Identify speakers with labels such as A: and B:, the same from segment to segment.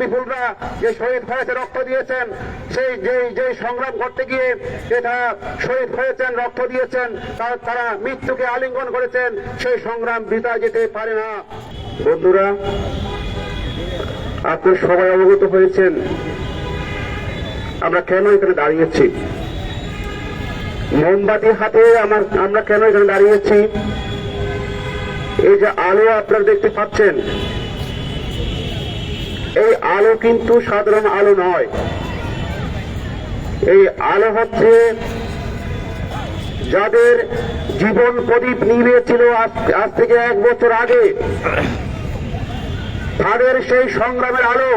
A: বিপুলরা যে শহীদ হয়েছে রক্ত দিয়েছেন, সেই সংগ্রাম করতে গিয়ে এটা শহীদ হয়েছেন, রক্ত দিয়েছেন, তারা মৃত্যুকে আলিঙ্গন করেছেন, সেই সংগ্রাম বৃথা যেতে পারে না। বন্ধুরা সবাই অবগত হয়েছেন, আমরা কেন এখানে দাঁড়িয়েছি? মোমবাতি হাতে আমার আমরা কেন এখানে দাঁড়িয়েছি? এই যে আলো আপনারা দেখতে পাচ্ছেন এই আলো কিন্তু সাধারণ আলো নয়। এই আলো হচ্ছে যাদের জীবন প্রদীপ আজ আজ থেকে এক বছর আগে। তাদের সেই সংগ্রামের আলো।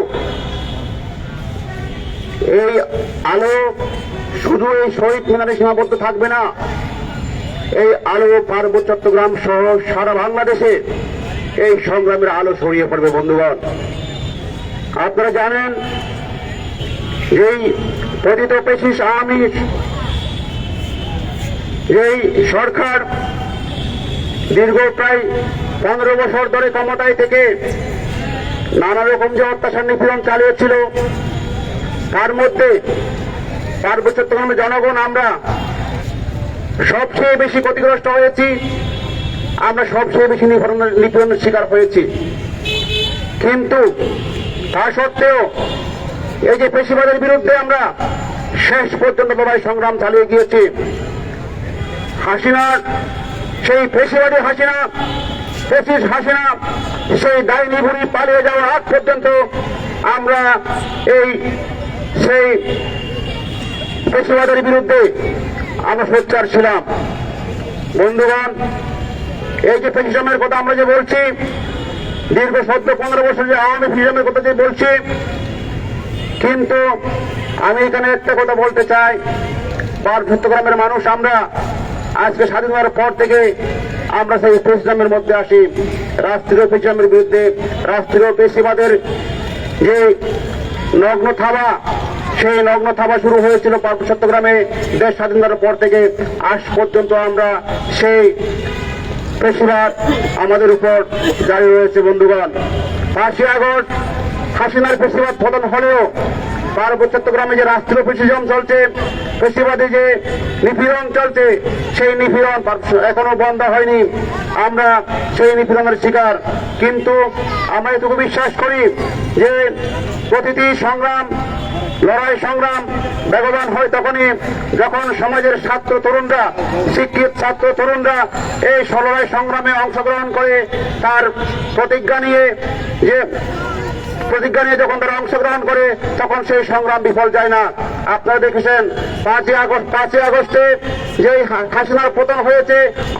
A: এই আলো শুধু এই শহীদ মিনারে সীমাবদ্ধ থাকবে না। এই আলো পার্বত্য চট্টগ্রাম সহ সারা বাংলাদেশে এই সংগ্রামের আলো ছড়িয়ে পড়বে, বন্ধুগণ। আপনারা জানেন, এই পতিত পেশিস আওয়ামী এই সরকার দীর্ঘ প্রায় পনেরো বছর ধরে ক্ষমতায় থেকে নানা রকম যে অত্যাচার নিপীড়ন চালিয়েছিল, তার মধ্যে পার্বত্য জনগণ আমরা সবচেয়ে বেশি ক্ষতিগ্রস্ত হয়েছি, আমরা সবচেয়ে বেশি নিপীড়নের শিকার হয়েছি। কিন্তু তা সত্ত্বেও এই যে পেশিবাদের বিরুদ্ধে আমরা শেষ পর্যন্ত লড়াই সংগ্রাম চালিয়ে গিয়েছি। হাসিনার, সেই পেশিবাদী হাসিনা পেশিস হাসিনা, সেই ডাইনি বুড়ি পালিয়ে যাওয়ার আগ পর্যন্ত আমরা এই, সেই পেশিবাদের বিরুদ্ধে আমরা সোচ্চার ছিলাম। বন্ধুগণ, এই যে পেশিজমের কথা আমরা যে বলছি দীর্ঘ চোদ্দ পনেরো বছর যে আওয়ামী ফিজমের কথা যে বলছি, কিন্তু আমি এখানে একটা কথা বলতে চাই। চট্টগ্রামের মানুষ আমরা, আজকে স্বাধীন হওয়ার পর থেকে আমরা সেই পেশিজমের মধ্যে আসি। রাষ্ট্রীয় পেশিজমের বিরুদ্ধে, রাষ্ট্রীয় পেশিবাদের যে নগ্ন থাবা, সেই নগ্ন থাবা শুরু হয়েছিল চট্টগ্রামে দেশ স্বাধীন হওয়ার পর থেকে আজ পর্যন্ত আমরা সেই পেশিবাদ আমাদের উপর জারি রয়েছে, বন্ধুগণ। পাঁচই আগস্ট, হাসিনার পেশিবাদ পতন হলেও পার্বত্য চট্টগ্রামে যে রাষ্ট্রীয় পেশিজম চলছে পেশিবাদী যে নিপীড়ন চলছে, সেই নিপীড়ন এখনও বন্ধ হয়নি। আমরা সেই নিপীড়নের শিকার। কিন্তু আমরা এটুকু বিশ্বাস করি যে প্রতিটি সংগ্রাম লড়াই সংগ্রাম বেগবান হয় তখনই যখন সমাজের ছাত্র তরুণরা, শিক্ষিত ছাত্র তরুণরা এই লড়াই সংগ্রামে অংশগ্রহণ করে, তার প্রতিজ্ঞা নিয়ে যে প্রতিজ্ঞা নিয়ে যখন তারা অংশগ্রহণ করে, তখন সেই সংগ্রাম বিফল যায় না। আপনারা দেখেছেন, পাঁচই আগস্ট, পাঁচই আগস্টে যেই হাসিনার পতন হয়েছে,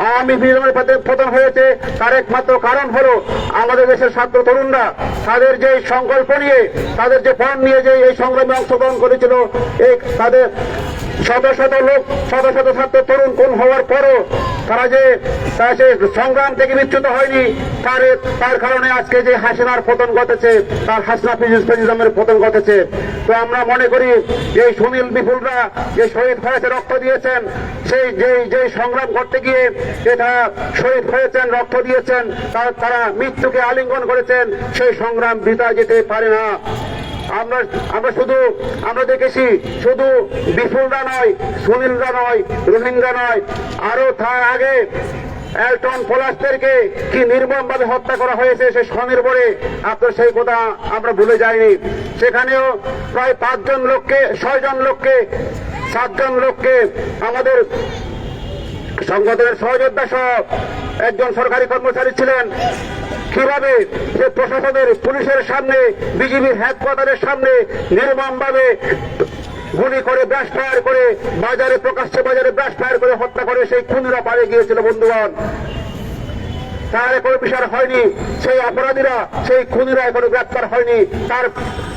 A: আওয়ামী বিরোধী পতন হয়েছে, তার একমাত্র কারণ হলো আমাদের দেশের ছাত্র তরুণরা। তাদের যে সংকল্প নিয়ে, তাদের যে পণ নিয়ে যে এই সংগ্রামে অংশগ্রহণ করেছিল, এই তাদের শত শত লোক, শত শত ছাত্র তরুণ কোন হওয়ার পরও তারা যে সংগ্রাম থেকে বিচ্যুত হয়নি, তার তার কারণে আজকে যে হাসিনার পতন ঘটেছে, তার হাসনা ফিজিজমের পতন ঘটেছে। তো আমরা মনে করি যে সুনীল বিপুলরা যে শহীদ হয়েছে, রক্ত দিয়েছেন, সেই যে যে সংগ্রাম করতে গিয়ে এটা শহীদ হয়েছেন, রক্ত দিয়েছেন তারা মৃত্যুকে আলিঙ্গন করেছেন, সেই সংগ্রাম বৃথা যেতে পারে না। আমরা আমরা শুধু, আমরা দেখেছি শুধু বিপুলরা নয়, সুনীলরা নয়, রোহিঙ্গা নয়। আরও তার আগে এলটন পলাশদেরকে কি নির্মমভাবে হত্যা করা হয়েছে সে স্বনির্ভরে আপনার সেই কথা আমরা ভুলে যাইনি। সেখানেও প্রায় পাঁচজন লোককে, ছয়জন লোককে, সাতজন লোককে আমাদের সংগঠনের সহযোদ্ধা সহ একজন সরকারি কর্মচারী ছিলেন। কীভাবে যে প্রশাসনের, পুলিশের সামনে, বিজিবির হেডকোয়ার্টারের সামনে নির্মমভাবে গুলি করে ব্রাশ ফায়ার করে, বাজারে প্রকাশ্যে বাজারে ব্রাশ ফায়ার করে হত্যা করে সেই খুনরা পারে গিয়েছিল, বন্ধুগণ। তার কোনো বিচার হয়নি। সেই অপরাধীরা, সেই খুনিরা এখনও গ্রেপ্তার হয়নি। তার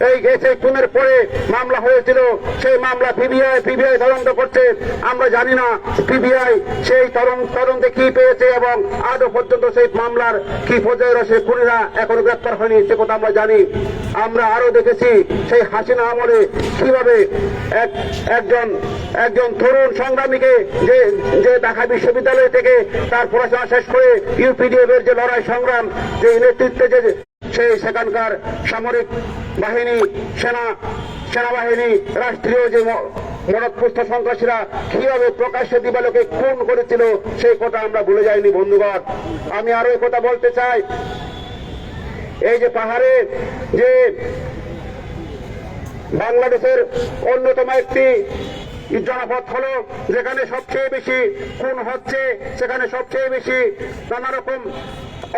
A: এই সেই খুনের পরে মামলা হয়েছিল, সেই মামলা পিবিআই পিবিআই তদন্ত করছে। আমরা জানি না পিবিআই সেই তদন্ত তদন্তে কি পেয়েছে এবং আজও পর্যন্ত সেই মামলার কি পর্যায়ে রয়েছে খুনিরা এখনও গ্রেপ্তার হয়নি, সে কথা আমরা জানি। আমরা আরও দেখেছি সেই হাসিনা আমলে কীভাবে এক, একজন একজন তরুণ সংগ্রামীকে যে যে ঢাকা বিশ্ববিদ্যালয় থেকে তার পড়াশোনা শেষ করে ইউপিডিএফ এর যে লড়াই সংগ্রাম, যে নেতৃত্বে যে সেই সেখানকার সামরিক বাহিনী, সেনা, সেনাবাহিনী, রাষ্ট্রীয় যে মরৎপুষ্ট সন্ত্রাসীরা কীভাবে প্রকাশ্যে দিবালোকে খুন করেছিল, সেই কথা আমরা ভুলে যাইনি, বন্ধুগণ। আমি আরও কথা বলতে চাই। এই যে পাহাড়ে যে বাংলাদেশের অন্যতম একটি জনপদ হলো যেখানে সবচেয়ে বেশি খুন হচ্ছে, সেখানে সবচেয়ে বেশি নানা রকম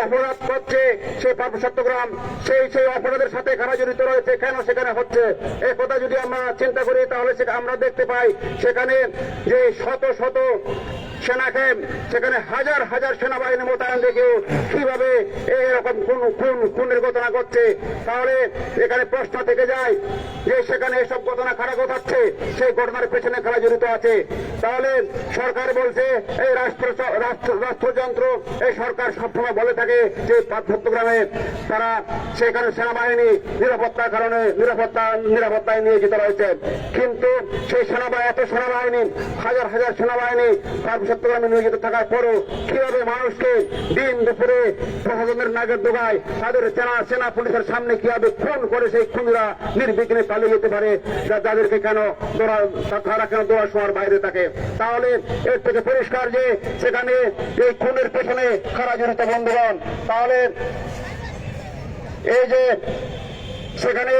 A: অপরাধ করছে সেই পার্ব চট্টগ্রাম সেই সেই অপরাধের সাথে কারা জড়িত রয়েছে, কেন সেখানে হচ্ছে? এই কথা যদি আমরা চিন্তা করি, তাহলে আমরা দেখতে পাই সেখানে যে শত শত সেনাকে সেখানে হাজার হাজার সেনাবাহিনী মোতায়েন দেখেও কীভাবে এরকম কোন কোন খুনের ঘটনা ঘটছে, তাহলে এখানে প্রশ্ন থেকে যায় যে সেখানে এসব ঘটনা কারা ঘটাচ্ছে, সেই ঘটনার পেছনে কারা জড়িত আছে। তাহলে সরকার বলছে, এই রাষ্ট্র রাষ্ট্র, রাষ্ট্রযন্ত্র, এই সরকার সবসময় বলে থাকে যে চট্টগ্রামে তারা সেখানে সেনাবাহিনী নিরাপত্তার কারণে নিরাপত্তা, নিরাপত্তায় নিয়োজিত রয়েছে। কিন্তু সেই সেনাবাহিনী, এত সেনাবাহিনী, হাজার হাজার সেনাবাহিনী চট্টগ্রামে নিয়োজিত থাকার পরও কীভাবে মানুষকে দিন দুপুরে প্রশাসনের নাগের দোগায় তাদের সেনা সেনা পুলিশের সামনে কীভাবে খুন করে সেই খুনিরা নির্বিঘ্নে পালিয়ে যেতে পারে যাদেরকে কেন দৌড়া তারা কেন দৌড়া শোয়ার বাইরে থাকে? তাহলে এর থেকে পরিষ্কার যে সেখানে এই খুনের পেছনে খারা জড়িত, বন্ধুগণ? তাহলে এই যে সেখানে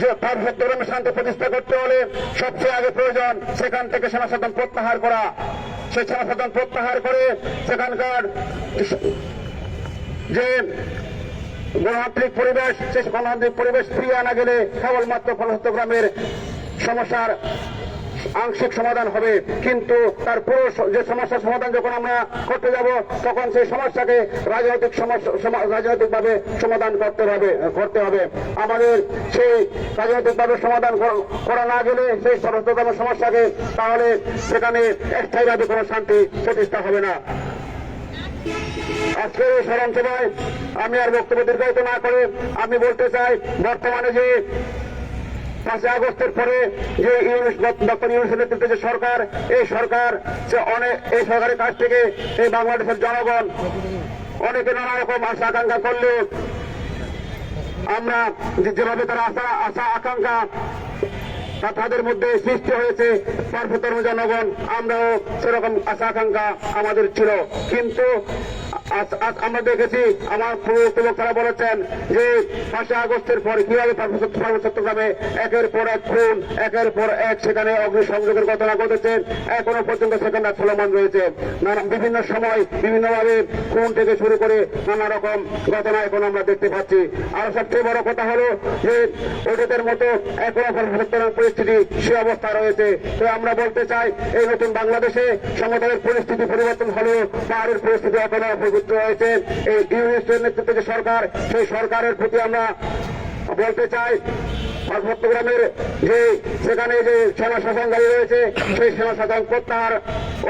A: যে চট্টগ্রামে শান্তি প্রতিষ্ঠা করতে হলে সবচেয়ে আগে প্রয়োজন সেখান থেকে সেনা সদন প্রত্যাহার করা। সেই সদন প্রত্যাহার করে সেখানকার যে গণতান্ত্রিক পরিবেশ সেই গণতান্ত্রিক পরিবেশ ফিরিয়ে আনা গেলে কেবলমাত্র চট্টগ্রামের সমস্যার আংশিক সমাধান হবে। কিন্তু তার পুরো যে সমস্যার সমাধান যখন আমরা করতে যাব, তখন সেই সমস্যাকে রাজনৈতিক রাজনৈতিকভাবে সমাধান করতে হবে করতে হবে। আমাদের সেই রাজনৈতিকভাবে সমাধান করা না গেলে সেই সর্বতম সমস্যাকে তাহলে সেখানে স্থায়ীভাবে কোনো শান্তি প্রতিষ্ঠা হবে না। আজকের এই স্মরণ সভায় আমি আর বক্তব্য দীর্ঘায়িত না করে আমি বলতে চাই, বর্তমানে যে পাঁচই আগস্টের পরে যে ইউনিস ডক্টর ইউনিসের নেতৃত্বে যে সরকার, এই সরকার সে অনেক এই সরকারের কাছ থেকে এই বাংলাদেশের জনগণ অনেকে নানা রকম আশা আকাঙ্ক্ষা করলেও আমরা যেভাবে তারা আশা আশা আকাঙ্ক্ষা তাদের মধ্যে সৃষ্টি হয়েছে পার্বতর্ম জনগণ, আমরাও সেরকম আশা আকাঙ্ক্ষা আমাদের ছিল। কিন্তু আমরা দেখেছি আমার তারা বলেছেন যে পাঁচই আগস্টের পর কীভাবে পার্বত্য পার্বত্য চট্টগ্রামে একের পর এক খুন, একের পর এক সেখানে অগ্নিসংযোগের ঘটনা ঘটেছে। এখনও পর্যন্ত সেখানে চলমান রয়েছে। নানা বিভিন্ন সময় বিভিন্নভাবে খুন থেকে শুরু করে নানা রকম ঘটনা এখন আমরা দেখতে পাচ্ছি। আর সবচেয়ে বড় কথা হলো যে অতীতের মতো এখনও চট্টগ্রাম পরিস্থিতি সে অবস্থা রয়েছে। তো আমরা বলতে চাই, এই নতুন বাংলাদেশে সমতলের পরিস্থিতি পরিবর্তন হলেও পাহাড়ের পরিস্থিতি এখনও অপবিত্র রয়েছে এই ইউনিসের নেতৃত্বে যে সরকার, সেই সরকারের প্রতি আমরা বলতে চাই চট্টগ্রামের যে সেখানে যে সেনা শাসনকারী রয়েছে, সেই সেনা শাসন প্রত্যাহার,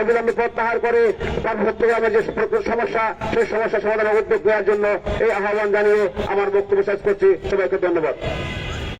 A: অবিলম্বে প্রত্যাহার করে তার চট্টগ্রামের যে সমস্যা, সেই সমস্যা সমাধানের উদ্যোগ নেওয়ার জন্য এই আহ্বান জানিয়ে আমার বক্তব্য শেষ করছি। সবাইকে ধন্যবাদ।